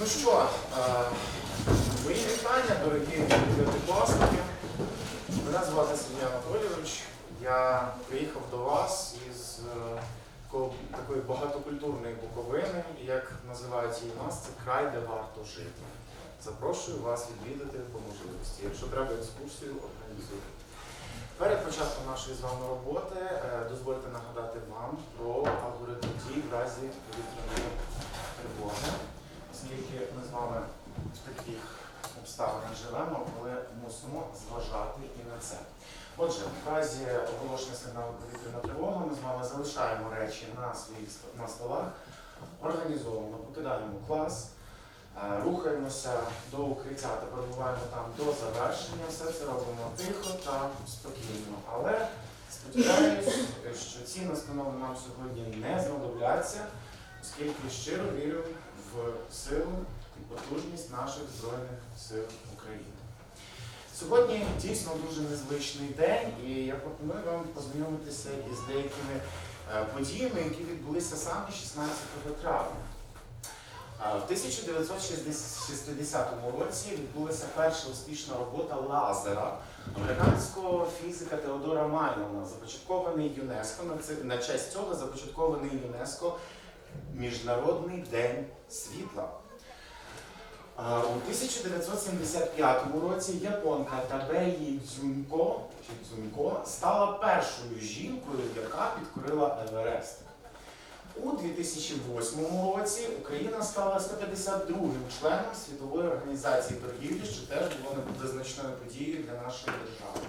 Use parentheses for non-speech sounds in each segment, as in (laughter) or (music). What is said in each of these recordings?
Ну що, е, мої вітання, дорогі дев'ятикласники. Мене звати Сергій Анатолійович. Я приїхав до вас із е, такої багатокультурної буковини, як називають її нас, це край, де варто жити. Запрошую вас відвідати по можливості. Якщо треба екскурсію, організую. Перед початком нашої з вами роботи е, дозвольте нагадати вам про алгоритм дій в разі повітряної тривоги, оскільки ми з вами в таких обставинах живемо, коли мусимо зважати і на це. Отже, в разі оголошення сигналу повітряна тривога ми з вами залишаємо речі на своїх на столах, організовано покидаємо клас, рухаємося до укриття та перебуваємо там до завершення. Все це робимо тихо та спокійно. Але сподіваюся, що ці настанови нам сьогодні не знадобляться, оскільки щиро вірю в силу і потужність наших Збройних сил України. Сьогодні дійсно дуже незвичний день, і я пропоную вам познайомитися із деякими е, подіями, які відбулися саме 16 травня. В 1960 році відбулася перша успішна робота лазера американського фізика Теодора Майнона, започаткований ЮНЕСКО. На честь цього започаткований ЮНЕСКо Міжнародний день світла. У 1975 році японка Табеї Дзюнько, Дзюнько стала першою жінкою, яка підкорила Еверест. У 2008 році Україна стала 152-м членом Світової організації торгівлі, що теж було визначною подією для нашої держави.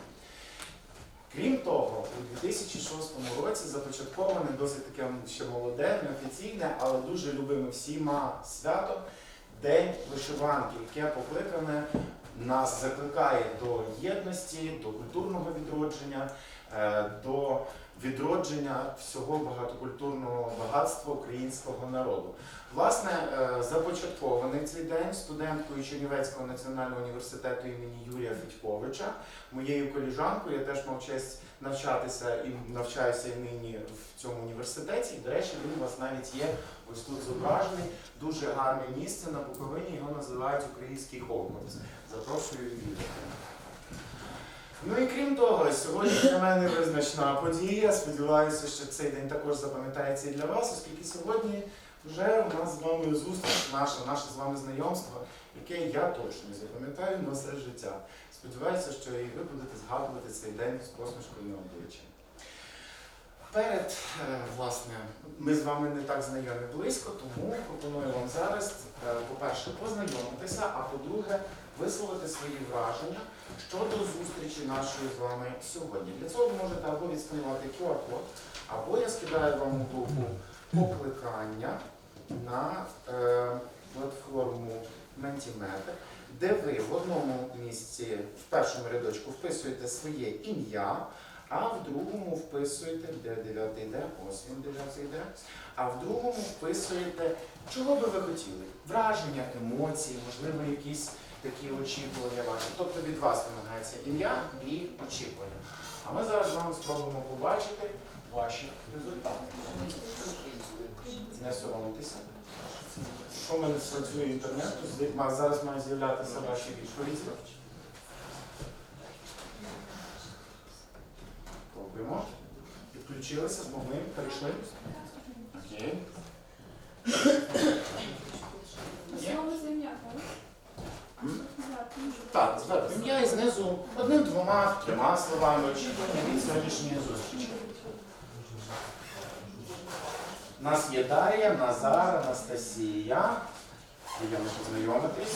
Крім того, у 2006 році започатковане досить таке ще молоде, неофіційне, але дуже любиме всіма свято День вишиванки, яке покликане нас закликає до єдності, до культурного відродження, е, до відродження всього багатокультурного багатства українського народу. Власне, е, започаткований цей день студенткою Чернівецького національного університету імені Юрія Федьковича, моєю коліжанкою. Я теж мав честь навчатися і навчаюся і нині в цьому університеті. До речі, він у вас навіть є ось тут зображений. Дуже гарне місце на Буковині, його називають Український Хогвартс. Запрошую відвідати. Ну і крім того, сьогодні для мене визначна подія. Сподіваюся, що цей день також запам'ятається і для вас, оскільки сьогодні вже у нас з вами зустріч, наше, наше з вами знайомство, яке я точно запам'ятаю на все життя. Сподіваюся, що і ви будете згадувати цей день з посмішкою на обличчі. Перед, е, власне, ми з вами не так знайомі близько, тому пропоную вам зараз, е, по-перше, познайомитися, а по-друге, висловити свої враження щодо зустрічі нашої з вами сьогодні. Для цього ви можете або відсканувати QR-код, або я скидаю вам у групу покликання на е, платформу Mentimeter, де ви в одному місці в першому рядочку вписуєте своє ім'я, а в другому вписуєте, де дев'ятий йде, ось він дев'ятий йде, а в другому вписуєте, чого би ви хотіли. Враження, емоції, можливо, якісь такі очікування ваші. Тобто від вас вимагається ім'я і очікування. А ми зараз з вами спробуємо побачити ваші результати. Не соромтеся. Що в мене працює інтернет, то зараз мають з'являтися ваші відповіді. Пробуємо. Підключилися, змогли, перейшли. Окей. Земля, так? Зверху ім'я і знизу одним, двома, трьома словами очікування сьогоднішньої зустрічі. У нас є Дар'я, Назар, Анастасія. Приємно познайомитись.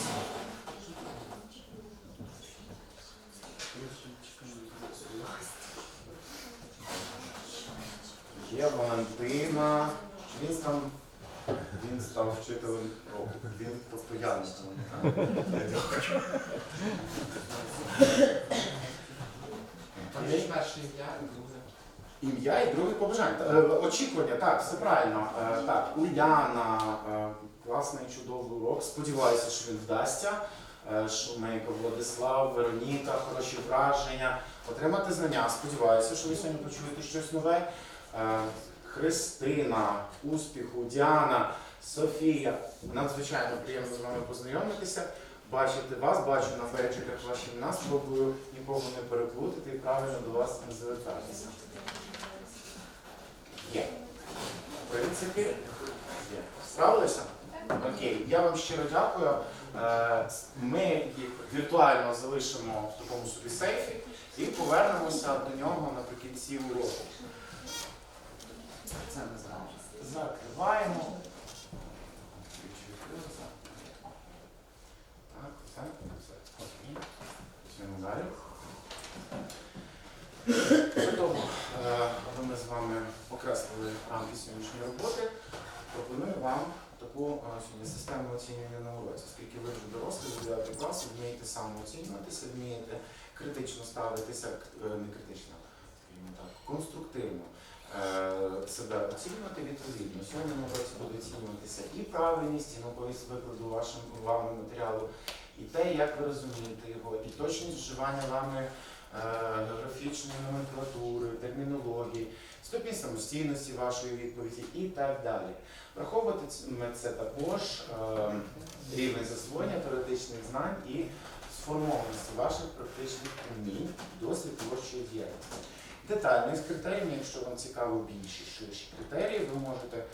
Є Валентина. Він там він став вчителем року. Він постійно є перше ім'я і друге. Ім'я і друге побажання. Та, е, Очікування, так, все правильно. Е, Так, Уляна, е, класний чудовий урок. Сподіваюся, що він вдасться. Е, Шумейко, Владислав, Вероніка, хороші враження. Отримати знання. Сподіваюся, що ви сьогодні почуєте щось нове. Е, Христина, успіху, Діана, Софія. Надзвичайно приємно з вами познайомитися. Бачити вас, бачу на бейджиках ваші імена, спробую нікого не переплутати і правильно до вас не звертатися. Є. В принципі, є. Справилися? Окей, я вам щиро дякую. Е, Ми їх віртуально залишимо в такому собі сейфі і повернемося до нього наприкінці уроку. Це ми зараз закриваємо. Відкрився. Так, все. Окей. Далі. Чудово. Ми з вами окреслили рамки сьогоднішньої роботи, пропоную вам таку е, систему оцінювання на уроці, оскільки ви вже дорослі, з 9 класу, вмієте самооцінюватися, вмієте критично ставитися, е, не критично, скажімо так, конструктивно себе оцінювати відповідно. Сьогодні на уроці буде оцінюватися і правильність, і науковість викладу вашим вами матеріалу, і те, як ви розумієте його, і точність вживання вами е, географічної номенклатури, термінології, ступінь самостійності вашої відповіді і так далі. Враховувати це також е, рівень засвоєння теоретичних знань і сформованості ваших практичних умінь, досвід творчої діяльності. Детально із критеріями, якщо вам цікаво більші ширші критерії, ви можете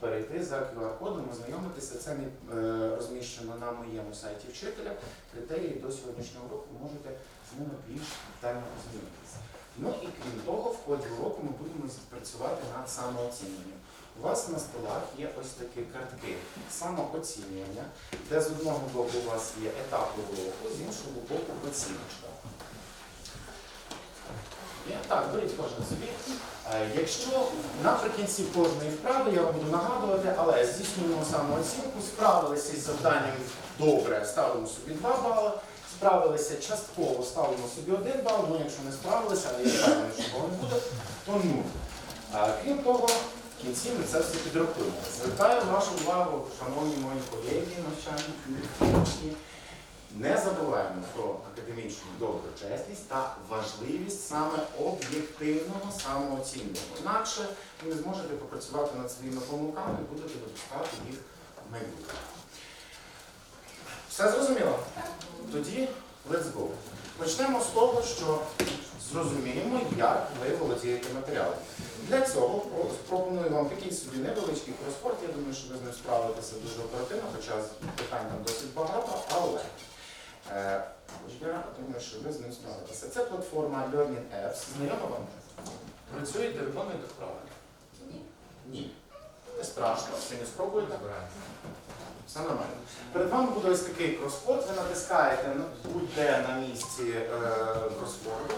перейти за QR-кодом, ознайомитися. Це не е, розміщено на моєму сайті вчителя. Критерії до сьогоднішнього року можете з ними більш детально ознайомитися. Ну і крім того, в ході уроку ми будемо працювати над самооцінюванням. У вас на столах є ось такі картки самооцінювання, де з одного боку у вас є етапи уроку, з іншого боку оціночка. Так, беріть кожен собі. Е, Якщо наприкінці кожної вправи я вам буду нагадувати, але здійснюємо самооцінку, справилися із завданням добре, ставимо собі 2 бали, справилися частково, ставимо собі 1 бал, ну якщо не справилися, а я впевнений, що того не буде, то 0. А, Крім того, в кінці ми це все підрахуємо. Звертаю вашу увагу, шановні мої колеги навчальні, не забуваємо про академічну доброчесність та важливість саме об'єктивного самооцінювання. Інакше ви не зможете попрацювати над своїми помилками і будете допускати їх в майбутньому. Все зрозуміло? Тоді let's go. Почнемо з того, що зрозуміємо, як ви володієте матеріалом. Для цього про- пропоную вам такий собі невеличкий кроспорт. Я думаю, що ви з ним справитеся дуже оперативно, хоча питань там досить багато, але е, я думаю, що ви з ним справитеся. Це платформа Learning Apps. Знайома вам? Працюєте, виконуєте вправи? Ні. Ні. Не страшно, сьогодні спробуєте. Все нормально. Перед вами буде ось такий кроспорт, ви натискаєте будь-де на місці е, кроспорту,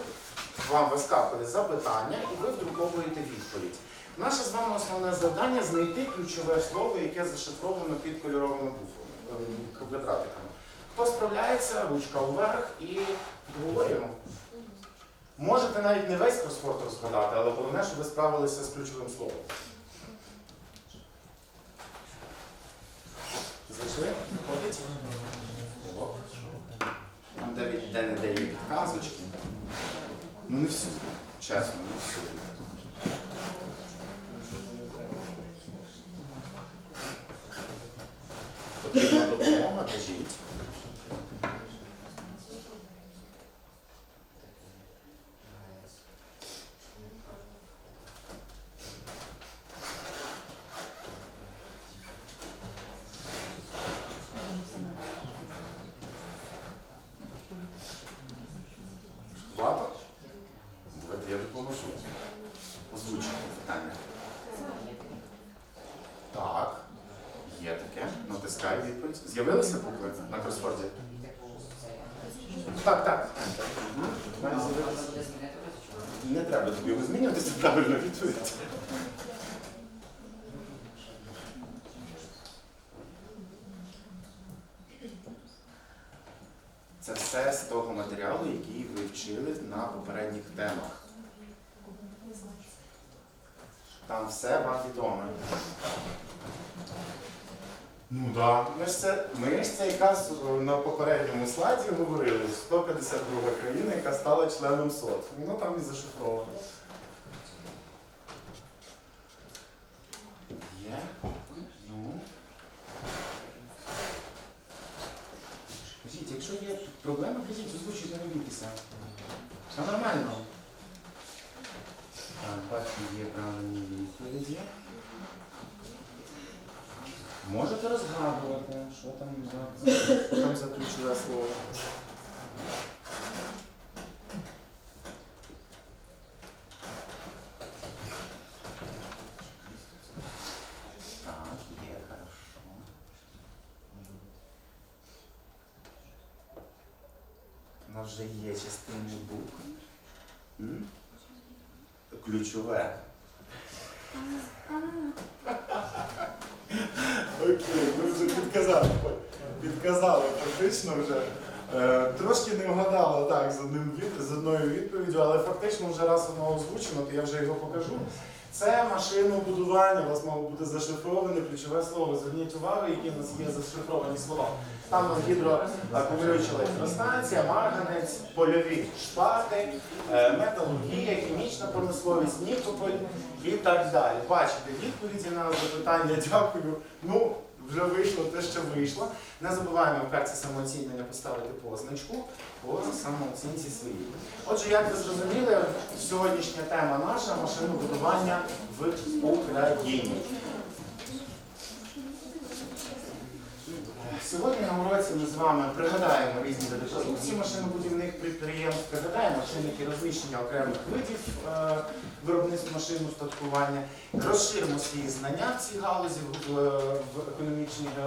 вам вискакує запитання і ви вдруковуєте відповідь. Наше з вами основне завдання знайти ключове слово, яке зашифровано під кольоровими буфами, е, квадратиками. Хто справляється, ручка вверх і підговорюємо. Можете навіть не весь кроспорт розгадати, але головне, щоб ви справилися з ключовим словом. Зайшли? Ходить? О. Там де, не де є підказочки. Ну не всюди. Чесно, не всюди. Потрібна допомога, кажіть. Вата? Давайте я допоможу. Озвучити питання. Так. Є таке. Натискаю відповідь. З'явилися букви на кросфорді? Так, так. Не треба тобі його змінювати, це правильна відповідь. Це все з того матеріалу, який ви вчили на попередніх темах. Там все вам відоме. Ну так. Да. Ми ж це ми ж це якраз е, на попередньому слайді говорили, 152 країна, яка стала членом СОТ. Воно там і зашифровано. Є. Ну. Скажіть, якщо є проблеми, кажіть, озвучуйте, не бійтеся. Все нормально. Так, бачу, є правильні відповіді. Можете розгадувати, що там за, що (coughs) там за ключове слово. Так, є, хорошо. У нас вже є частини букв. М? Ключове. Окей, ви вже підказали. Підказали фактично вже. Е, трошки не вгадала так з, одним з одною відповіддю, але фактично вже раз воно озвучено, то я вже його покажу. Це машинобудування, у вас мало бути зашифроване ключове слово. Зверніть увагу, які у нас є зашифровані слова. Там гідроакумулююча електростанція, марганець, польові шпати, е, металургія, хімічна промисловість, нікополь і так далі. Бачите, відповіді на запитання, дякую. Ну, вже вийшло те, що вийшло. Не забуваємо в карці самооцінення поставити позначку по самооцінці своїй. Отже, як ви зрозуміли, сьогоднішня тема наша машинобудування в Україні. Сьогодні на уроці ми з вами пригадаємо різні види продукції машинобудівних підприємств, пригадаємо чинники розміщення окремих видів е, виробництва машин устаткування, розширимо свої знання в цій галузі в, в, в економічній